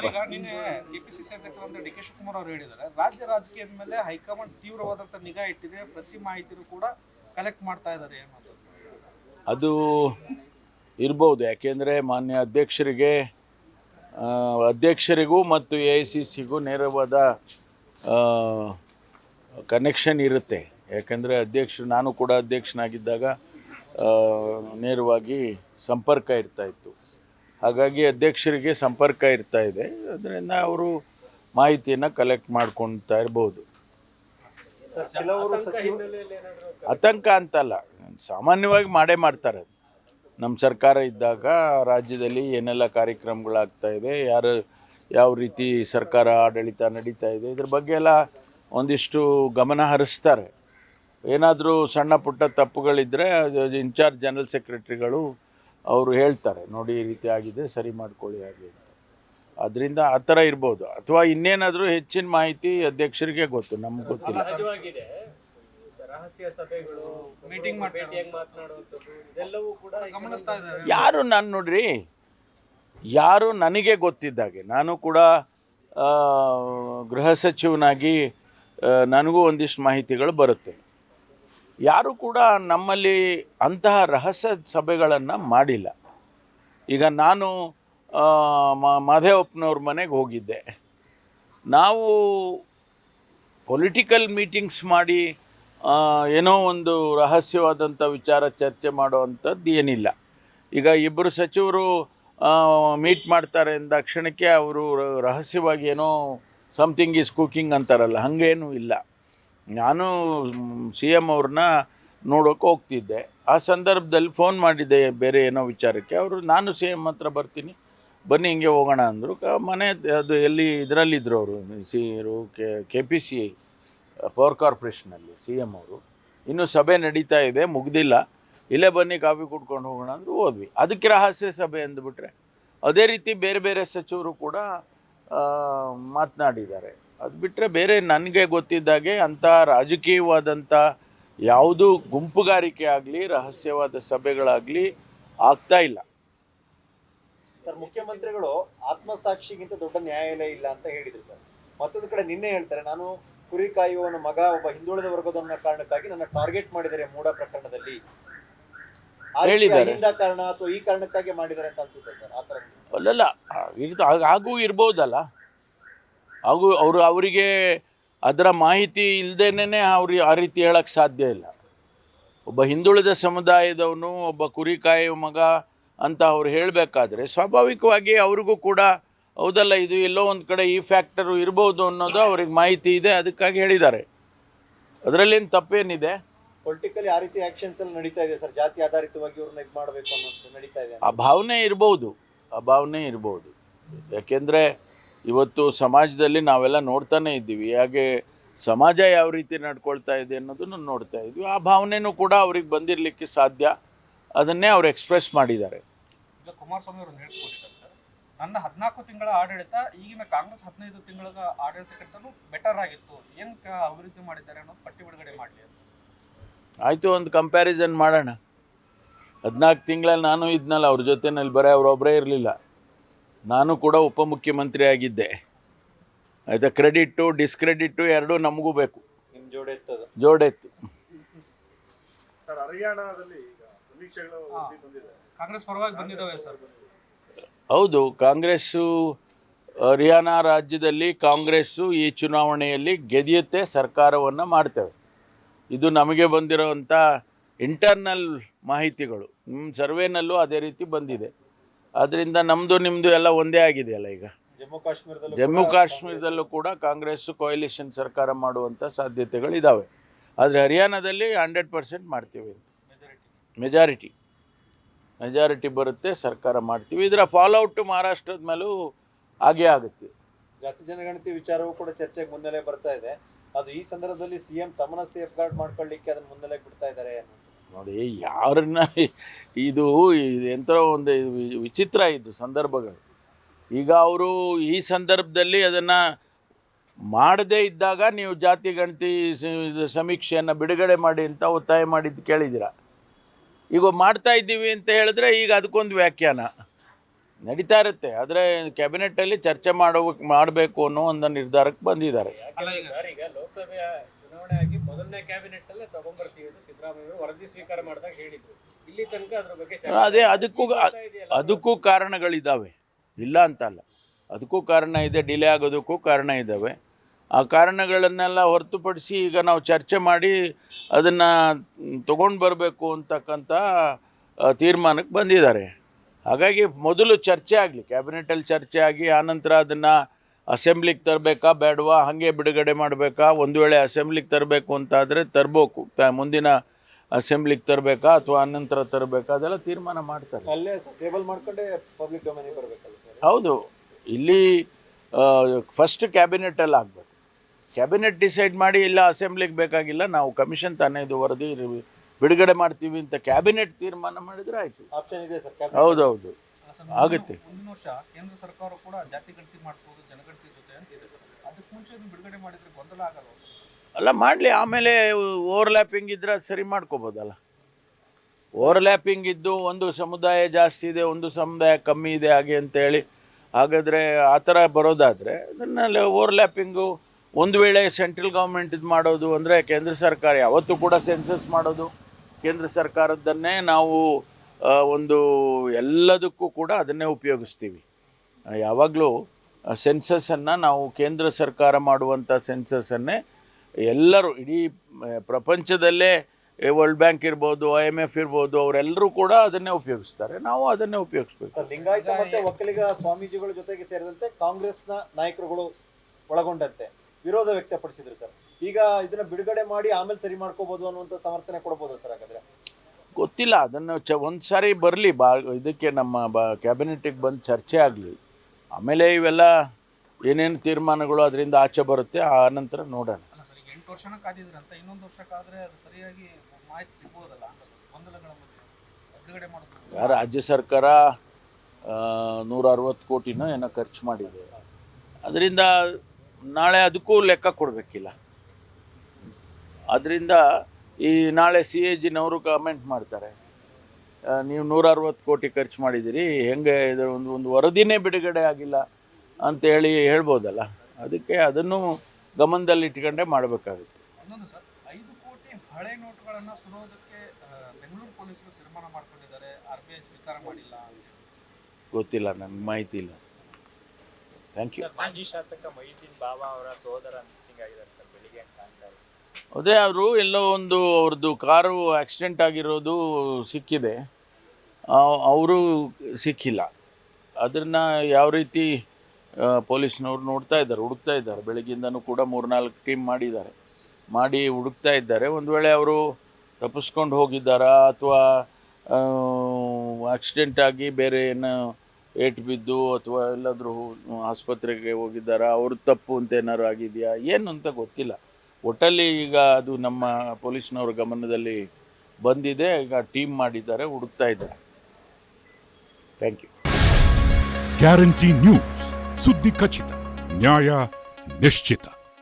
ಈಗ ನಿನ್ನೆ ಕೆಪಿಸಿಸಿ ಅಧ್ಯಕ್ಷರಂತ ಡಿ ಕೆ ಶಿವಕುಮಾರ್ ಅವರು ಹೇಳಿದ್ದಾರೆ, ರಾಜ್ಯ ರಾಜಕೀಯದ ಮೇಲೆ ಹೈಕಮಾಂಡ್ ತೀವ್ರವಾದಂತ ನಿಗಾ ಇಟ್ಟಿದೆ, ಪ್ರತಿ ಮಾಹಿತಿನೂ ಕೂಡ ಕಲೆಕ್ಟ್ ಮಾಡ್ತಾ ಇದ್ದಾರೆ ಅನ್ನೋದು ಅದು ಇರ್ಬೋದು, ಯಾಕೆಂದರೆ ಮಾನ್ಯ ಅಧ್ಯಕ್ಷರಿಗೆ ಅಧ್ಯಕ್ಷರಿಗೂ ಮತ್ತು ಎ ಐ ಸಿ ಸಿಗೂ ನೇರವಾದ ಕನೆಕ್ಷನ್ ಇರುತ್ತೆ. ಯಾಕೆಂದರೆ ಅಧ್ಯಕ್ಷರು, ನಾನು ಕೂಡ ಅಧ್ಯಕ್ಷನಾಗಿದ್ದಾಗ ನೇರವಾಗಿ ಸಂಪರ್ಕ ಇರ್ತಾ ಇತ್ತು. ಹಾಗಾಗಿ ಅಧ್ಯಕ್ಷರಿಗೆ ಸಂಪರ್ಕ ಇರ್ತಾ ಇದೆ. ಅದರಿಂದ ಅವರು ಮಾಹಿತಿಯನ್ನು ಕಲೆಕ್ಟ್ ಮಾಡ್ಕೊತಾ ಇರ್ಬೋದು. ಆತಂಕ ಅಂತಲ್ಲ. ಸಾಮಾನ್ಯವಾಗಿ ಮಾಡೇ ಮಾಡ್ತಾರೆ ನಮ್ಮ ಸರ್ಕಾರ ಇದ್ದಾಗ ರಾಜ್ಯದಲ್ಲಿ ಏನೆಲ್ಲ ಕಾರ್ಯಕ್ರಮಗಳಾಗ್ತಾ ಇದೆ ಯಾರು ಯಾವ ರೀತಿ ಸರ್ಕಾರ ಆಡಳಿತ ನಡೀತಾ ಇದೆ ಇದ್ರ ಬಗ್ಗೆ ಎಲ್ಲ ಒಂದಿಷ್ಟು ಗಮನ ಹರಿಸ್ತಾರೆ. ಏನಾದರೂ ಸಣ್ಣ ಪುಟ್ಟ ತಪ್ಪುಗಳಿದ್ದರೆ ಇನ್ಚಾರ್ಜ್ ಜನರಲ್ ಸೆಕ್ರೆಟ್ರಿಗಳು ಅವರು ಹೇಳ್ತಾರೆ ನೋಡಿ ಈ ರೀತಿ ಆಗಿದೆ ಸರಿ ಮಾಡ್ಕೊಳ್ಳಿ ಹಾಗೆ ಅಂತ. ಅದರಿಂದ ಆ ಥರ ಇರ್ಬೋದು. ಅಥವಾ ಇನ್ನೇನಾದರೂ ಹೆಚ್ಚಿನ ಮಾಹಿತಿ ಅಧ್ಯಕ್ಷರಿಗೆ ಗೊತ್ತು ನಮ್ಗೆ ಗೊತ್ತಿಲ್ಲ. ಸಹಜವಾಗಿದೆ. ರಹಸ್ಯ ಸಭೆಗಳು Meeting ಮಾಡ್ತಾರೆ. ಇದೆಲ್ಲವೂ ಕೂಡ ಗಮನಿಸ್ತಾ ಇದ್ದಾರೆ. ಯಾರು ನಾನು ನೋಡ್ರಿ ಯಾರು ನನಗೆ ಗೊತ್ತಿದ್ದಾಗೆ ನಾನು ಕೂಡ ಗೃಹ ಸಚಿವನಾಗಿ ನನಗೂ ಒಂದಿಷ್ಟು ಮಾಹಿತಿಗಳು ಬರುತ್ತೆ. ಯಾರು ಕೂಡ ನಮ್ಮಲ್ಲಿ ಅಂತಹ ರಹಸ್ಯ ಸಭೆಗಳನ್ನು ಮಾಡಿಲ್ಲ. ಈಗ ನಾನು ಮಾಧೇವಪ್ಪನವ್ರ ಮನೆಗೆ ಹೋಗಿದ್ದೆ. ನಾವು ಪೊಲಿಟಿಕಲ್ ಮೀಟಿಂಗ್ಸ್ ಮಾಡಿ ಏನೋ ಒಂದು ರಹಸ್ಯವಾದಂಥ ವಿಚಾರ ಚರ್ಚೆ ಮಾಡುವಂಥದ್ದು ಏನಿಲ್ಲ. ಈಗ ಇಬ್ಬರು ಸಚಿವರು ಮೀಟ್ ಮಾಡ್ತಾರೆ ಅಂದ ಕ್ಷಣಕ್ಕೆ ಅವರು ರಹಸ್ಯವಾಗಿ ಏನೋ ಸಮಥಿಂಗ್ ಈಸ್ ಕುಕಿಂಗ್ ಅಂತಾರಲ್ಲ, ಹಾಗೇನೂ ಇಲ್ಲ. ನಾನು ಸಿ ಎಂ ಅವ್ರನ್ನ ನೋಡೋಕೆ ಹೋಗ್ತಿದ್ದೆ. ಆ ಸಂದರ್ಭದಲ್ಲಿ ಫೋನ್ ಮಾಡಿದ್ದೆ ಬೇರೆ ಏನೋ ವಿಚಾರಕ್ಕೆ. ಅವರು, ನಾನು ಸಿ ಎಂ ಹತ್ರ ಬರ್ತೀನಿ. ಬನ್ನಿ, ಹಿಂಗೆ ಹೋಗೋಣ ಅಂದರು. ಮನೆ ಅದು ಎಲ್ಲಿ ಇದರಲ್ಲಿದ್ದರು ಅವರು ಸಿ ಇವರು K K P C, power ಕಾರ್ಪೊರೇಷನಲ್ಲಿ C M ಅವರು. ಇನ್ನೂ ಸಭೆ ನಡೀತಾ ಇದೆ, ಮುಗ್ದಿಲ್ಲ. ಇಲ್ಲೇ ಬನ್ನಿ, ಕಾಫಿ ಕುಡ್ಕೊಂಡು ಹೋಗೋಣ ಅಂದರು ಹೋದ್ವಿ. ಅದಕ್ಕೆ ರಹಸ್ಯ ಸಭೆ ಅಂದ್ಬಿಟ್ರೆ, ಅದೇ ರೀತಿ ಬೇರೆ ಬೇರೆ ಸಚಿವರು ಕೂಡ ಮಾತನಾಡಿದ್ದಾರೆ. ಅದು ಬಿಟ್ಟರೆ ಬೇರೆ ನನಗೆ ಗೊತ್ತಿದ್ದಾಗೆ ಅಂಥ ರಾಜಕೀಯವಾದಂಥ ಯಾವುದೂ ಗುಂಪುಗಾರಿಕೆ ಆಗಲಿ ರಹಸ್ಯವಾದ ಸಭೆಗಳಾಗಲಿ ಆಗ್ತಾ ಇಲ್ಲ. ಸರ್ ಮುಖ್ಯಮಂತ್ರಿಗಳು ಆತ್ಮಸಾಕ್ಷಿಗಿಂತ ದೊಡ್ಡ ನ್ಯಾಯಾಲಯ ಇಲ್ಲ ಅಂತ ಹೇಳಿದರು ಸರ್. ಮತ್ತೊಂದು ಕಡೆ ನಿನ್ನೆ ಹೇಳ್ತಾರೆ ನಾನು ಕುರಿ ಕಾಯುವವನ ಮಗ ಒಬ್ಬ ಹಿಂದುಳಿದ ವರ್ಗದವನ ಕಾರಣಕ್ಕಾಗಿ ನನ್ನ ಟಾರ್ಗೆಟ್ ಮಾಡಿದರೆ ಮೂಡ ಪ್ರಕರಣದಲ್ಲಿ. ಆ. ಕಾರಣ ಅಥವಾ ಈ ಕಾರಣಕ್ಕಾಗಿ ಮಾಡಿದ್ದಾರೆ ಅಂತ ಅನ್ಸುತ್ತೆ ಸರ್ ಆತರ ಅಲ್ಲಲ್ಲ ಇರ್ತ ಹಾಗೂ ಇರ್ಬೋದಲ್ಲ. ಹಾಗೂ ಅವರು ಅವರಿಗೆ ಅದರ ಮಾಹಿತಿ ಇಲ್ಲದೇನೆ ಅವ್ರಿಗೆ ಆ ರೀತಿ ಹೇಳೋಕ್ಕೆ ಸಾಧ್ಯ ಇಲ್ಲ. ಒಬ್ಬ ಹಿಂದುಳಿದ ಸಮುದಾಯದವನು ಒಬ್ಬ ಕುರಿ ಕಾಯುವ ಮಗ ಅಂತ ಅವ್ರು ಹೇಳಬೇಕಾದ್ರೆ ಸ್ವಾಭಾವಿಕವಾಗಿ ಅವ್ರಿಗೂ ಕೂಡ ಹೌದಲ್ಲ ಇದು ಎಲ್ಲೋ ಒಂದು ಕಡೆ ಈ ಫ್ಯಾಕ್ಟರು ಇರ್ಬೋದು ಅನ್ನೋದು ಅವ್ರಿಗೆ ಮಾಹಿತಿ ಇದೆ ಅದಕ್ಕಾಗಿ ಹೇಳಿದ್ದಾರೆ. ಅದರಲ್ಲೇನು ತಪ್ಪೇನಿದೆ? ಪೊಲಿಟಿಕಲಿ ಆ ರೀತಿ ಆ್ಯಕ್ಷನ್ಸ್ ಎಲ್ಲ ನಡೀತಾ ಇದೆ ಸರ್ ಜಾತಿ ಆಧಾರಿತವಾಗಿ ಇವ್ರನ್ನ ಇದು ಮಾಡಬೇಕು ಅನ್ನೋದು ನಡೀತಾ ಇದೆ ಆ ಭಾವನೆ ಇರ್ಬೋದು ಆ ಭಾವನೆ ಇರ್ಬೋದು. ಯಾಕೆಂದರೆ ಇವತ್ತು ಸಮಾಜದಲ್ಲಿ ನಾವೆಲ್ಲ ನೋಡ್ತಾನೆ ಇದ್ದೀವಿ. ಹಾಗೆ ಸಮಾಜ ಯಾವ ರೀತಿ ನಡ್ಕೊಳ್ತಾ ಇದೆ ಅನ್ನೋದನ್ನು ನೋಡ್ತಾ ಇದ್ವಿ ಆ ಭಾವನೆನೂ ಕೂಡ ಅವ್ರಿಗೆ ಬಂದಿರಲಿಕ್ಕೆ ಸಾಧ್ಯ. ಅದನ್ನೇ ಅವ್ರು ಎಕ್ಸ್ಪ್ರೆಸ್ ಮಾಡಿದ್ದಾರೆ. ಈಗ ಕುಮಾರಸ್ವಾಮಿ ಅವರು ಹೇಳ್ಕೊಂಡಿದ್ದಾರೆ ಸರ್. ನನ್ನ ಹದಿನಾಲ್ಕು ತಿಂಗಳ ಆಡಳಿತ ಈಗಿನ ಕಾಂಗ್ರೆಸ್ ಹದಿನೈದು ತಿಂಗಳ ಆಡಳಿತಕ್ಕಿಂತಲೂ ಬೆಟರ್ ಆಗಿತ್ತು. ಏನು ಅಭಿವೃದ್ಧಿ ಮಾಡಿದ್ದಾರೆ ಅನ್ನೋದು ಪಟ್ಟಿ ಬಿಡುಗಡೆ ಮಾಡಲಿ ಆಯಿತು ಒಂದು ಕಂಪ್ಯಾರಿಸನ್ ಮಾಡೋಣ. ಹದಿನಾಲ್ಕು ತಿಂಗಳಲ್ಲಿ ನಾನು ಇದ್ನಲ್ಲ ಅವ್ರ ಜೊತೆನಲ್ಲಿ ಬರೀ ಅವರೊಬ್ಬರೇ ಇರಲಿಲ್ಲ. ನಾನು ಕೂಡ ಉಪಮುಖ್ಯಮಂತ್ರಿ ಆಗಿದ್ದೆ ಆಯಿತಾ? ಕ್ರೆಡಿಟ್ಟು ಡಿಸ್ಕ್ರೆಡಿಟ್ಟು ಎರಡೂ ನಮಗೂ ಬೇಕು. ನಿಮ್ ಇತ್ತು ಎತ್ತದು ಜೋಡೆತ್ತು ಸರ್ ಹರಿಯಾಣದಲ್ಲಿ ಈಗ ಸಮೀಕ್ಷೆಗಳು ವರದಿ ಬಂದಿದೆ. ಕಾಂಗ್ರೆಸ್ ಪರವಾಗಿ ಬಂದಿದ್ದಾವೆ ಸರ್. ಹೌದು ಕಾಂಗ್ರೆಸ್ಸು ಹರಿಯಾಣ ರಾಜ್ಯದಲ್ಲಿ ಕಾಂಗ್ರೆಸ್ಸು ಈ ಚುನಾವಣೆಯಲ್ಲಿ ಗೆದಿಯುತ್ತೆ ಸರ್ಕಾರವನ್ನು ಮಾಡ್ತೇವೆ. ಇದು ನಮಗೆ ಬಂದಿರೋವಂಥ ಇಂಟರ್ನಲ್ ಮಾಹಿತಿಗಳು. ನಿಮ್ಮ ಸರ್ವೇನಲ್ಲೂ ಅದೇ ರೀತಿ ಬಂದಿದೆ. ಆದ್ದರಿಂದ ನಮ್ಮದು ನಿಮ್ಮದು ಎಲ್ಲ ಒಂದೇ ಆಗಿದೆಯಲ್ಲ ಈಗ? ಜಮ್ಮು ಕಾಶ್ಮೀರದಲ್ಲಿ ಜಮ್ಮು ಕಾಶ್ಮೀರದಲ್ಲೂ ಕೂಡ ಕಾಂಗ್ರೆಸ್ ಕೊಯಲಿಷನ್ ಸರ್ಕಾರ ಮಾಡುವಂಥ ಸಾಧ್ಯತೆಗಳು ಇದ್ದಾವೆ ಆದರೆ ಹರಿಯಾಣದಲ್ಲಿ ಹಂಡ್ರೆಡ್ ಪರ್ಸೆಂಟ್ ಮಾಡ್ತೀವಿ ಅಂತ. ಮೆಜಾರಿಟಿ ಮೆಜಾರಿಟಿ ಮೆಜಾರಿಟಿ ಬರುತ್ತೆ ಸರ್ಕಾರ ಮಾಡ್ತೀವಿ. ಇದರ ಫಾಲೋಔಟ್ ಮಹಾರಾಷ್ಟ್ರದ ಮೇಲೂ ಹಾಗೇ ಆಗುತ್ತೆ. ಜಾತಿ ಜನಗಣತಿ ವಿಚಾರವೂ ಕೂಡ ಚರ್ಚೆಗೆ ಮುನ್ನೆಲೆ ಬರ್ತಾ ಇದೆ. ಅದು ಈ ಸಂದರ್ಭದಲ್ಲಿ ಸಿಎಂ ತಮ್ಮನ್ನ ಸೇಫ್ ಗಾರ್ಡ್ ಮಾಡ್ಕೊಳ್ಳಿಕ್ಕೆ ಅದನ್ನ ಮುನ್ನೆಲೆ ಬಿಡ್ತಾ ಇದ್ದಾರೆ. ನೋಡಿ, ಯಾರನ್ನ ಇದು ಎಂಥ ಒಂದು ವಿಚಿತ್ರ ಇದು ಸಂದರ್ಭಗಳು. ಈಗ ಅವರು ಈ ಸಂದರ್ಭದಲ್ಲಿ ಅದನ್ನು ಮಾಡದೇ ಇದ್ದಾಗ ನೀವು ಜಾತಿ ಗಣತಿ ಸಮೀಕ್ಷೆಯನ್ನು ಬಿಡುಗಡೆ ಮಾಡಿ ಅಂತ ಒತ್ತಾಯ ಮಾಡಿದ್ದು ಕೇಳಿದ್ದೀರ? ಈಗ ಮಾಡ್ತಾ ಇದ್ದೀವಿ ಅಂತ ಹೇಳಿದ್ರೆ ಈಗ ಅದಕ್ಕೊಂದು ವ್ಯಾಖ್ಯಾನ. ನಡೀತಾ ಇರುತ್ತೆ. ಆದರೆ ಕ್ಯಾಬಿನೆಟ್ಟಲ್ಲಿ ಚರ್ಚೆ ಮಾಡಬೇಕು ಮಾಡಬೇಕು ಅನ್ನೋ ಒಂದು ನಿರ್ಧಾರಕ್ಕೆ ಬಂದಿದ್ದಾರೆ. ಅಲ್ಲ ಮೊದಲನೇ ಕ್ಯಾಬಿನೆಟ್ ಅಲ್ಲೇ ತಗೊಂಡ್ಬರ್ತೀವಿ ಅಂತ ಸಿದ್ದರಾಮಯ್ಯ ವರದಿ ಸ್ವೀಕಾರ ಮಾಡಿದಾಗ ಹೇಳಿದ್ರು. ಇಲ್ಲಿ ತನಕ ಅದ್ರ ಬಗ್ಗೆ ಚರ್ಚೆ ಅದೇ ಅದಕ್ಕೂ ಅದಕ್ಕೂ ಕಾರಣಗಳಿದ್ದಾವೆ ಇಲ್ಲ ಅಂತಲ್ಲ. ಅದಕ್ಕೂ ಕಾರಣ ಇದೆ ಡಿಲೇ ಆಗೋದಕ್ಕೂ ಕಾರಣ ಇದ್ದಾವೆ ಆ ಕಾರಣಗಳನ್ನೆಲ್ಲ ಹೊರತುಪಡಿಸಿ ಈಗ ನಾವು ಚರ್ಚೆ ಮಾಡಿ ಅದನ್ನು ತೊಗೊಂಡು ಬರಬೇಕು ಅಂತಕ್ಕಂಥ ಆ, ತೀರ್ಮಾನಕ್ಕೆ ಬಂದಿದ್ದಾರೆ. ಹಾಗಾಗಿ ಮೊದಲು ಚರ್ಚೆ ಆಗಲಿ ಕ್ಯಾಬಿನೆಟಲ್ಲಿ ಚರ್ಚೆ ಆಗಿ ಆನಂತರ ಅದನ್ನು ಅಸೆಂಬ್ಲಿಗೆ ತರಬೇಕಾ ಬೇಡವಾ ಹಾಗೆ ಬಿಡುಗಡೆ ಮಾಡಬೇಕಾ ಒಂದು ವೇಳೆ ಅಸೆಂಬ್ಲಿಗೆ ತರಬೇಕು ಅಂತಾದರೆ ತರಬೇಕು. ತ ಮುಂದಿನ ಅಸೆಂಬ್ಲಿಗೆ ತರಬೇಕಾ ಅಥವಾ ಅನಂತರ ತರಬೇಕಾ ಅದೆಲ್ಲ ತೀರ್ಮಾನ ಮಾಡ್ತಾರೆ. ಅಲ್ಲೇ ಟೇಬಲ್ ಮಾಡ್ಕೊಂಡೆ ಪಬ್ಲಿಕ್ ಡೊಮೇನಿಗೆ ಬರಬೇಕಲ್ಲ ಹೌದು. ಇಲ್ಲಿ ಫಸ್ಟ್ ಕ್ಯಾಬಿನೆಟಲ್ಲಿ ಆಗಬೇಕು. ಕ್ಯಾಬಿನೆಟ್ ಡಿಸೈಡ್ ಮಾಡಿ ಇಲ್ಲ ಅಸೆಂಬ್ಲಿಗೆ ಬೇಕಾಗಿಲ್ಲ ನಾವು ಕಮಿಷನ್ ತಾನೇ ಇದು ವರದಿ ಬಿಡುಗಡೆ ಮಾಡ್ತೀವಿ ಅಂತ ಕ್ಯಾಬಿನೆಟ್ ತೀರ್ಮಾನ ಮಾಡಿದರೆ ಆಯಿತು. ಆಪ್ಷನ್ ಇದೆ ಸರ್ ಹೌದೌದು. ಅಲ್ಲ ಸರ್, ಆಗುತ್ತೆ. ಮುಂದಿನ- ವರ್ಷ ಕೇಂದ್ರ ಸರ್ಕಾರ ಕೂಡ ಜಾತಿ ಗಣತಿ ಮಾಡಿಸ್ಬೋದು ಜನಗಣತಿ ಜೊತೆ ಅಂತ ಇದೆ ಅದಕ್ಕೆ ಮುಂಚೆ ಬಿಡುಗಡೆ ಮಾಡಿದ್ರೆ ಗೊಂದಲ ಆಗಲ್ಲ ಅಲ್ಲ ಮಾಡಲಿ. ಆಮೇಲೆ ಓವರ್ಲ್ಯಾಪಿಂಗ್ ಇದ್ರೆ ಅದು ಸರಿ ಮಾಡ್ಕೋಬೋದಲ್ಲ. ಓವರ್ಲ್ಯಾಪಿಂಗ್ ಇದ್ದು ಒಂದು ಸಮುದಾಯ ಜಾಸ್ತಿ ಇದೆ ಒಂದು ಸಮುದಾಯ ಕಮ್ಮಿ ಇದೆ ಹಾಗೆ ಅಂತೇಳಿ ಹಾಗಾದರೆ ಆ ಥರ ಬರೋದಾದರೆ ಅದನ್ನಲ್ಲಿ ಓವರ್ಲ್ಯಾಪಿಂಗು ಒಂದು ವೇಳೆ ಸೆಂಟ್ರಲ್ ಗೌರ್ಮೆಂಟ್ ಇದು ಮಾಡೋದು ಅಂದರೆ ಕೇಂದ್ರ ಸರ್ಕಾರ ಯಾವತ್ತೂ ಕೂಡ ಸೆನ್ಸಸ್ ಮಾಡೋದು. ಕೇಂದ್ರ ಸರ್ಕಾರದ್ದನ್ನೇ ನಾವು ಒಂದು ಎಲ್ಲದಕ್ಕೂ ಕೂಡ ಅದನ್ನೇ ಉಪಯೋಗಿಸ್ತೀವಿ. ಯಾವಾಗಲೂ ಸೆನ್ಸಸ್ಸನ್ನು ನಾವು ಕೇಂದ್ರ ಸರ್ಕಾರ ಮಾಡುವಂಥ ಸೆನ್ಸಸ್ಸನ್ನೇ ಎಲ್ಲರೂ, ಇಡೀ ಪ್ರಪಂಚದಲ್ಲೇ ವರ್ಲ್ಡ್ ಬ್ಯಾಂಕ್ ಇರ್ಬೋದು ಐ ಎಂ ಎಫ್ ಇರ್ಬೋದು ಅವರೆಲ್ಲರೂ ಕೂಡ ಅದನ್ನೇ ಉಪಯೋಗಿಸ್ತಾರೆ. ನಾವು ಅದನ್ನೇ ಉಪಯೋಗಿಸ್ಬೇಕು. ಲಿಂಗಾಯತ ಮತ್ತೆ ಒಕ್ಕಲಿಗ ಸ್ವಾಮೀಜಿಗಳ ಜೊತೆಗೆ ಸೇರಿದಂತೆ ಕಾಂಗ್ರೆಸ್ನ ನಾಯಕರುಗಳು ಒಳಗೊಂಡಂತೆ. ವಿರೋಧ ವ್ಯಕ್ತಪಡಿಸಿದ್ರು ಸರ್. ಈಗ ಇದನ್ನ ಬಿಡುಗಡೆ ಮಾಡಿ ಆಮೇಲೆ ಸರಿ ಮಾಡ್ಕೋಬಹುದು ಅನ್ನುವಂಥ ಸಮರ್ಥನೆ ಕೊಡ್ಬೋದು ಸರ್ ಹಾಗಾದ್ರೆ? ಗೊತ್ತಿಲ್ಲ ಅದನ್ನು ಚ ಒಂದು ಸಾರಿ ಬರಲಿ ಬಾ ಇದಕ್ಕೆ ನಮ್ಮ ಬ ಕ್ಯಾಬಿನೆಟಿಗೆ ಬಂದು ಚರ್ಚೆ ಆಗಲಿ. ಆಮೇಲೆ ಇವೆಲ್ಲ ಏನೇನು ತೀರ್ಮಾನಗಳು ಅದರಿಂದ ಆಚೆ ಬರುತ್ತೆ ಆ ನಂತರ ನೋಡೋಣ. ರಾಜ್ಯ ಸರ್ಕಾರ ನೂರ ಅರವತ್ತು ಕೋಟಿನೋ ಏನೋ ಖರ್ಚು ಮಾಡಿದೆ. ಅದರಿಂದ ನಾಳೆ ಅದಕ್ಕೂ ಲೆಕ್ಕ ಕೊಡಬೇಕಿಲ್ಲ. ಅದರಿಂದ ಈ ನಾಳೆ ಸಿ ಎ ಜಿನವರು ಕಮೆಂಟ್ ಮಾಡ್ತಾರೆ. ನೀವು ನೂರ ಅರವತ್ತು ಕೋಟಿ ಖರ್ಚು ಮಾಡಿದ್ದೀರಿ ಹೆಂಗೆ ಇದು ಒಂದು ಒಂದು ವರದಿನೇ ಬಿಡುಗಡೆ ಆಗಿಲ್ಲ ಅಂತೇಳಿ ಹೇಳ್ಬೋದಲ್ಲ. ಅದಕ್ಕೆ ಅದನ್ನು ಗಮನದಲ್ಲಿ ಇಟ್ಕೊಂಡೇ ಮಾಡಬೇಕಾಗುತ್ತೆ. ಇನ್ನೊಂದು ಸರ್ ಐದು ಕೋಟಿ ಹಳೆ ನೋಟುಗಳನ್ನ ಸುಡೋದಕ್ಕೆ ಬೆಂಗಳೂರು ಪೊಲೀಸರು ತೀರ್ಮಾನ ಮಾಡ್ಕೊಂಡಿದ್ದಾರೆ ಆರ್ ಸ್ವೀಕಾರ ಮಾಡಿಲ್ಲ. ಗೊತ್ತಿಲ್ಲ ನನಗೆ ಮಾಹಿತಿ ಇಲ್ಲ. ಥ್ಯಾಂಕ್ ಯು ಸರ್ ಮಾಜಿ ಶಾಸಕ ಮೊಹಿದ್ದೀನ್ ಬಾಬಾ ಅವರ ಸೋದರ ಮಿಸ್ಸಿಂಗ್ ಆಗಿದ್ದಾರೆ ಸರ್ ಬೆಳಿಗ್ಗೆ ಅಂತ ಅಂತ ಅದೇ ಅವರು ಎಲ್ಲೋ ಒಂದು ಅವ್ರದ್ದು ಕಾರು ಆಕ್ಸಿಡೆಂಟ್ ಆಗಿರೋದು ಸಿಕ್ಕಿದೆ. ಅವರು ಸಿಕ್ಕಿಲ್ಲ. ಅದನ್ನು ಯಾವ ರೀತಿ ಪೊಲೀಸ್ನವ್ರು ನೋಡ್ತಾ ಇದ್ದಾರೆ, ಹುಡುಕ್ತಾ ಇದ್ದಾರೆ. ಬೆಳಗ್ಗಿಂದನೂ ಕೂಡ ಮೂರ್ನಾಲ್ಕು ಟೀಮ್ ಮಾಡಿದ್ದಾರೆ. ಮಾಡಿ ಹುಡುಕ್ತಾ ಇದ್ದಾರೆ. ಒಂದು ವೇಳೆ ಅವರು ತಪ್ಪಿಸ್ಕೊಂಡು ಹೋಗಿದ್ದಾರಾ ಅಥವಾ ಆಕ್ಸಿಡೆಂಟ್ ಆಗಿ ಬೇರೆ ಏನು ಏಟು ಬಿದ್ದು ಅಥವಾ ಎಲ್ಲಾದರೂ ಆಸ್ಪತ್ರೆಗೆ ಹೋಗಿದ್ದಾರಾ, ಅವ್ರ ತಪ್ಪು ಅಂತ ಏನಾದ್ರು ಆಗಿದೆಯಾ, ಏನು ಅಂತ ಗೊತ್ತಿಲ್ಲ. ಒಟ್ಟಲ್ಲಿ ಈಗ ಅದು ನಮ್ಮ ಪೊಲೀಸ್ನವ್ರ ಗಮನದಲ್ಲಿ ಬಂದಿದೆ, ಈಗ ಟೀಮ್ ಮಾಡಿದ್ದಾರೆ, ಹುಡುಕ್ತಾ ಇದ್ದಾರೆ. ಥ್ಯಾಂಕ್ ಯು ಗ್ಯಾರಂಟಿ ನ್ಯೂಸ್ ಸುದ್ದಿ ಖಚಿತ ನ್ಯಾಯ ನಿಶ್ಚಿತ